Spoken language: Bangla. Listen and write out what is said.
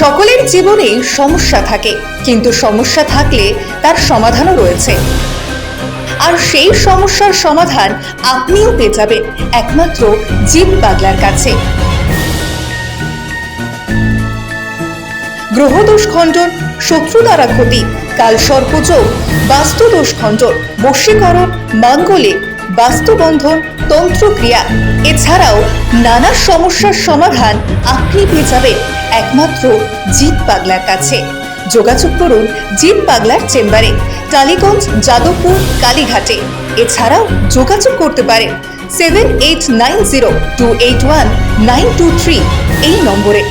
সকলের জীবনে সমস্যা থাকে, কিন্তু সমস্যা থাকলে তার সমাধানও রয়েছে। আর সেই সমস্যার সমাধান আপনিও পেয়ে যাবেন একমাত্র জীব বাগলার কাছে। গ্রহদোষ খণ্ডন, শত্রু দ্বারা ক্ষতি, কাল সর্পযোগ বাস্তুদোষ খণ্ডন, বশীকরণ, মাঙ্গলিক বাস্তুবন্ধন, তন্ত্রক্রিয়া, এছাড়াও নানা সমস্যার সমাধান আপনি পেয়ে যাবেন একমাত্র জিৎ পাগলার কাছে। যোগাযোগ করুন জিৎ পাগলার চেম্বারে, টালিগঞ্জ, যাদবপুর, কালীঘাটে। এছাড়াও যোগাযোগ করতে পারেন seven eight nine zero two eight one nine two three এই নম্বরে।